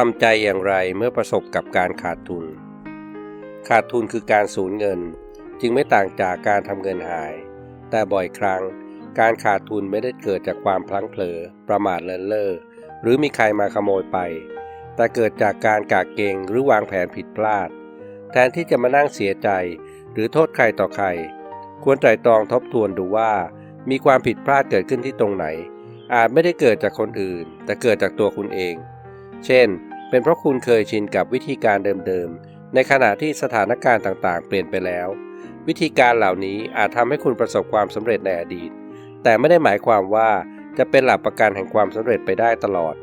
ทำใจอย่างไรเมื่อประสบกับการขาดทุน ขาดทุนคือการสูญเงิน จึงไม่ต่างจากการทำเงินหาย แต่บ่อยครั้ง การขาดทุนไม่ได้เกิดจากความพลั้งเผลอ ประมาทเลินเล่อหรือมีใครมาขโมยไป แต่เกิดจากการกากเกงหรือวางแผนผิดพลาด แทนที่จะมานั่งเสียใจ หรือโทษใครต่อใคร ควรไตรตรองทบทวนดูว่า มีความผิดพลาดเกิดขึ้นที่ตรงไหน อาจไม่ได้เกิดจากคนอื่น แต่เกิดจากตัวคุณเอง เช่น เป็นเพราะคุณเคยชินกับวิธีการเดิมๆ ในขณะที่สถานการณ์ต่างๆ เปลี่ยนไปแล้ว วิธีการเหล่านี้อาจทำให้คุณประสบความสำเร็จในอดีต แต่ไม่ได้หมายความว่าจะเป็นหลักประกันแห่งความสำเร็จไปได้ตลอด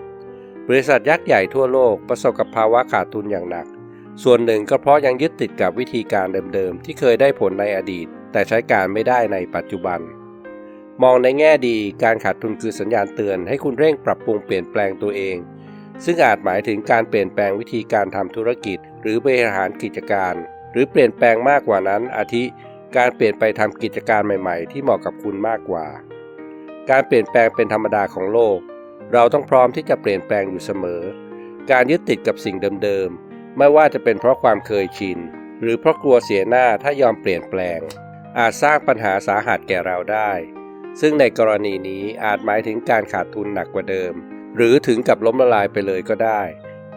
บริษัทยักษ์ใหญ่ทั่วโลกประสบกับภาวะขาดทุนอย่างหนัก ส่วนหนึ่งก็เพราะยังยึดติดกับวิธีการเดิมๆ ที่เคยได้ผลในอดีต แต่ใช้การไม่ได้ในปัจจุบันมองในแง่ดีการขาดทุนคือสัญญาณเตือนให้คุณเร่งปรับปรุงเปลี่ยนแปลงตัวเอง ซึ่งอาจหมายถึงการเปลี่ยนแปลงวิธีการทำธุรกิจ หรือบริหารกิจการ หรือเปลี่ยนแปลงมากกว่านั้น อาทิ การเปลี่ยนไปทำกิจการใหม่ ๆ ที่เหมาะกับคุณมากกว่า การเปลี่ยนแปลงเป็นธรรมดาของโลก เราต้องพร้อมที่จะเปลี่ยนแปลงอยู่เสมอ การยึดติดกับสิ่งเดิมๆ ไม่ว่าจะเป็นเพราะความเคยชิน หรือเพราะกลัวเสียหน้าถ้ายอมเปลี่ยนแปลง อาจสร้างปัญหาสาหัสแก่เราได้ ซึ่งในกรณีนี้อาจหมายถึงการขาดทุนหนักกว่าเดิม หรือถึงกับล้มละลายไปเลยก็ได้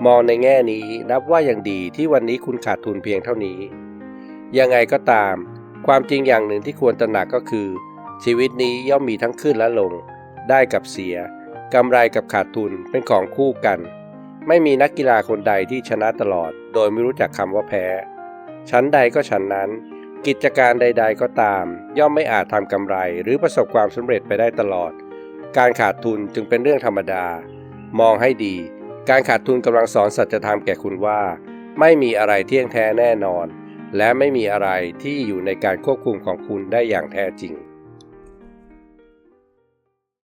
มองในแง่นี้นับว่ายังดีที่วันนี้คุณขาดทุนเพียงเท่านี้ ยังไงก็ตาม ความจริงอย่างหนึ่งที่ควรตระหนักก็คือ ชีวิตนี้ย่อมมีทั้งขึ้นและลง ได้กับเสียกำไรกับขาดทุนเป็นของคู่กัน ไม่มีนักกีฬาคนใดที่ชนะตลอด โดยไม่รู้จักคำว่าแพ้ ชั้นใดก็ชั้นนั้น กิจการใด ๆ ก็ตาม ย่อมไม่อาจทำกำไรหรือประสบความสำเร็จไปได้ตลอด การขาดทุนจึงเป็นเรื่องธรรมดา มองให้ดี การขาดทุนกำลังสอนสัจธรรมแก่คุณว่า ไม่มีอะไรเที่ยงแท้แน่นอน และไม่มีอะไรที่อยู่ในการควบคุมของคุณได้อย่างแท้จริง